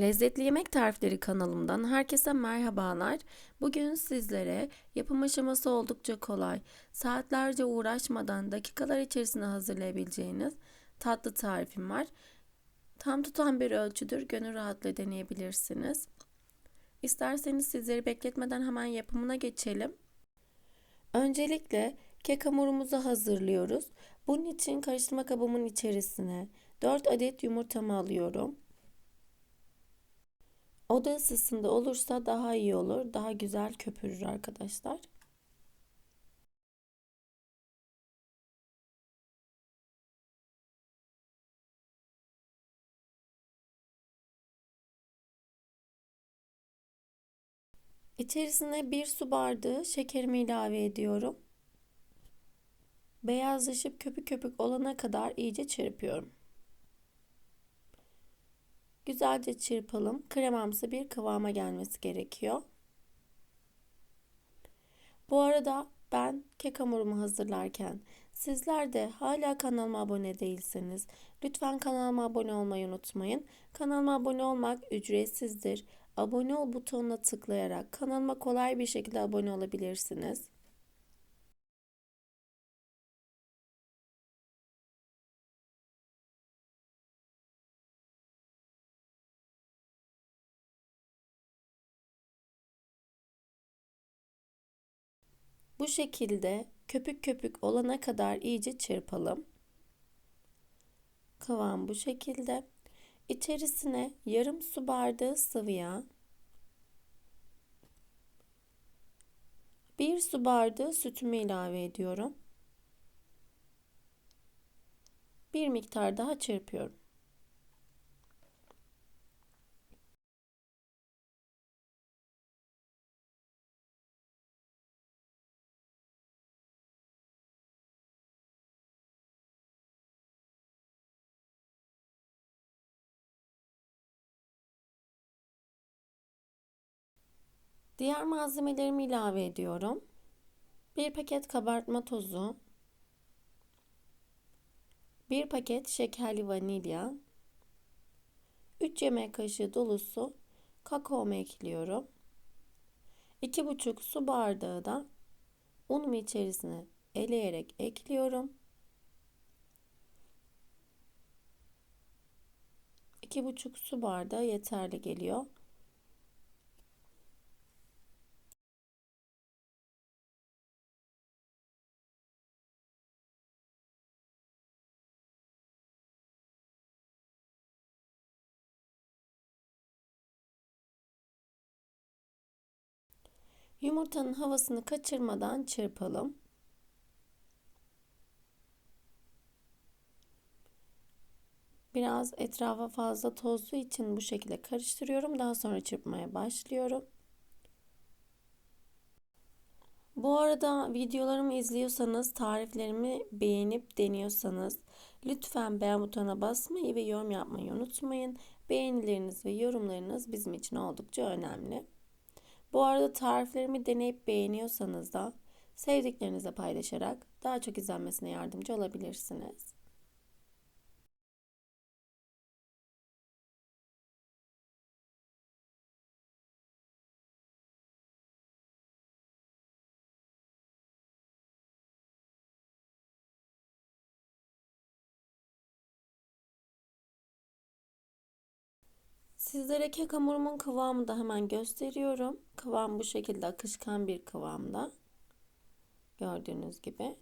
Lezzetli Yemek Tarifleri kanalımdan herkese merhabalar. Bugün sizlere yapım aşaması oldukça kolay, saatlerce uğraşmadan dakikalar içerisinde hazırlayabileceğiniz tatlı tarifim var. Tam tutan bir ölçüdür, gönül rahatlığı deneyebilirsiniz. İsterseniz sizleri bekletmeden hemen yapımına geçelim. Öncelikle kek hamurumuzu hazırlıyoruz. Bunun için karıştırma kabımın içerisine 4 adet yumurtamı alıyorum. Oda ısısında olursa daha iyi olur. Daha güzel köpürür arkadaşlar. İçerisine bir su bardağı şekerimi ilave ediyorum. Beyazlaşıp köpük köpük olana kadar iyice çırpıyorum. Güzelce çırpalım. Kremamsı bir kıvama gelmesi gerekiyor. Bu arada ben kek hamurumu hazırlarken sizler de hala kanalıma abone değilseniz lütfen kanalıma abone olmayı unutmayın. Kanalıma abone olmak ücretsizdir. Abone ol butonuna tıklayarak kanalıma kolay bir şekilde abone olabilirsiniz. Bu şekilde köpük köpük olana kadar iyice çırpalım. Kıvam bu şekilde. İçerisine yarım su bardağı sıvı yağ, bir su bardağı sütümü ilave ediyorum. Bir miktar daha çırpıyorum. Diğer malzemelerimi ilave ediyorum. Bir paket kabartma tozu, bir paket şekerli vanilya, 3 yemek kaşığı dolusu kakaomu ekliyorum. 2,5 su bardağı da unumu içerisine eleyerek ekliyorum. 2,5 su bardağı yeterli geliyor. Yumurtanın havasını kaçırmadan çırpalım. Biraz etrafa fazla tozlu için bu şekilde karıştırıyorum. Daha sonra çırpmaya başlıyorum. Bu arada videolarımı izliyorsanız, tariflerimi beğenip deniyorsanız lütfen beğen butonuna basmayı ve yorum yapmayı unutmayın. Beğenileriniz ve yorumlarınız bizim için oldukça önemli. Bu arada tariflerimi deneyip beğeniyorsanız da sevdiklerinizle paylaşarak daha çok izlenmesine yardımcı olabilirsiniz. Sizlere kek hamurumun kıvamını da hemen gösteriyorum. Kıvam bu şekilde akışkan bir kıvamda. Gördüğünüz gibi.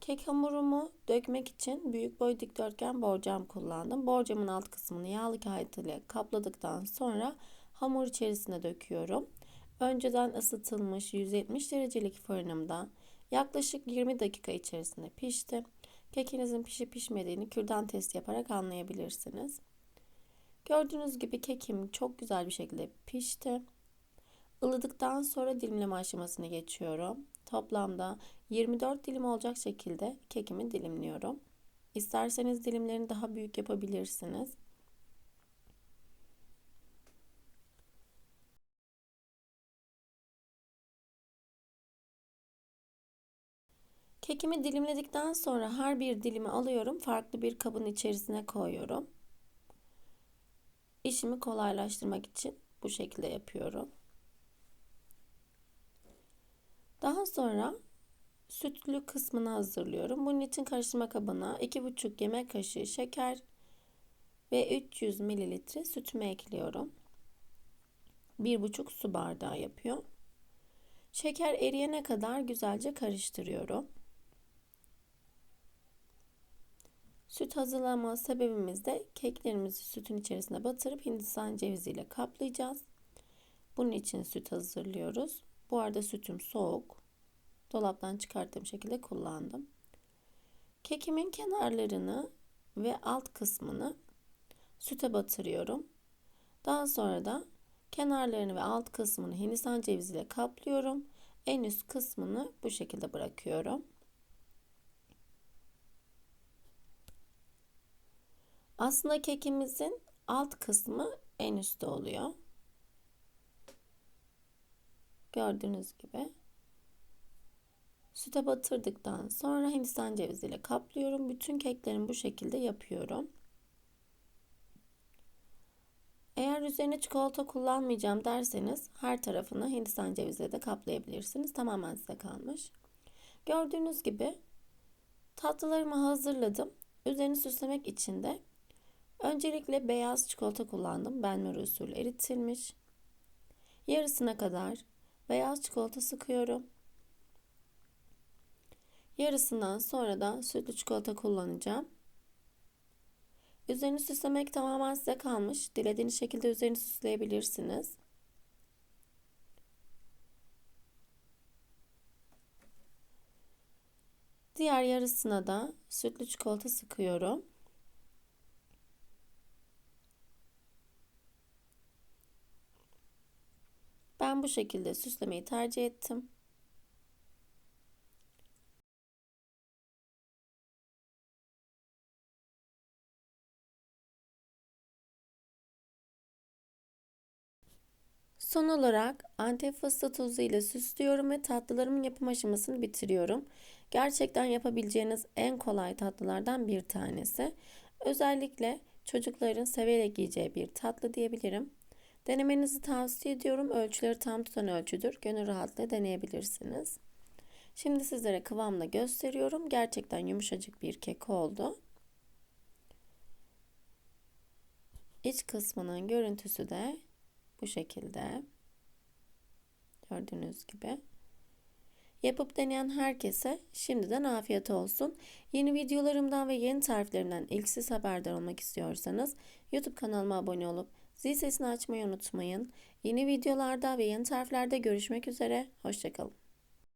Kek hamurumu dökmek için büyük boy dikdörtgen borcam kullandım. Borcamın alt kısmını yağlı kağıt ile kapladıktan sonra hamur içerisine döküyorum. Önceden ısıtılmış 170 derecelik fırınımda yaklaşık 20 dakika içerisinde pişti. Kekinizin pişip pişmediğini kürdan testi yaparak anlayabilirsiniz. Gördüğünüz gibi kekim çok güzel bir şekilde pişti. Ilıdıktan sonra dilimleme aşamasına geçiyorum. Toplamda 24 dilim olacak şekilde kekimi dilimliyorum. İsterseniz dilimlerini daha büyük yapabilirsiniz. Kekimi dilimledikten sonra her bir dilimi alıyorum. Farklı bir kabın içerisine koyuyorum. İşimi kolaylaştırmak için bu şekilde yapıyorum. Daha sonra sütlü kısmını hazırlıyorum. Bunun için karıştırma kabına 2,5 yemek kaşığı şeker ve 300 mililitre sütümü ekliyorum. 1,5 su bardağı yapıyor. Şeker eriyene kadar güzelce karıştırıyorum. Süt hazırlama sebebimiz de keklerimizi sütün içerisine batırıp hindistan ceviziyle kaplayacağız. Bunun için süt hazırlıyoruz. Bu arada sütüm soğuk. Dolaptan çıkarttığım şekilde kullandım. Kekimin kenarlarını ve alt kısmını süte batırıyorum. Daha sonra da kenarlarını ve alt kısmını hindistan ceviziyle kaplıyorum. En üst kısmını bu şekilde bırakıyorum. Aslında kekimizin alt kısmı en üstte oluyor. Gördüğünüz gibi. Süte batırdıktan sonra hindistan ceviziyle kaplıyorum. Bütün keklerimi bu şekilde yapıyorum. Eğer üzerine çikolata kullanmayacağım derseniz her tarafını hindistan ceviziyle de kaplayabilirsiniz. Tamamen size kalmış. Gördüğünüz gibi tatlılarımı hazırladım. Üzerini süslemek için de öncelikle beyaz çikolata kullandım. Benmari usulü eritilmiş. Yarısına kadar beyaz çikolata sıkıyorum. Yarısından sonra da sütlü çikolata kullanacağım. Üzerini süslemek tamamen size kalmış. Dilediğiniz şekilde üzerini süsleyebilirsiniz. Diğer yarısına da sütlü çikolata sıkıyorum. Ben bu şekilde süslemeyi tercih ettim. Son olarak antep fıstığı tozu ile süslüyorum ve tatlılarımın yapım aşamasını bitiriyorum. Gerçekten yapabileceğiniz en kolay tatlılardan bir tanesi. Özellikle çocukların severek yiyeceği bir tatlı diyebilirim. Denemenizi tavsiye ediyorum. Ölçüleri tam tutan ölçüdür. Gönül rahatlığı deneyebilirsiniz. Şimdi sizlere kıvamla gösteriyorum. Gerçekten yumuşacık bir kek oldu. İç kısmının görüntüsü de bu şekilde. Gördüğünüz gibi. Yapıp deneyen herkese şimdiden afiyet olsun. Yeni videolarımdan ve yeni tariflerimden ilk siz haberdar olmak istiyorsanız YouTube kanalıma abone olup zil sesini açmayı unutmayın. Yeni videolarda ve yeni tariflerde görüşmek üzere. Hoşçakalın.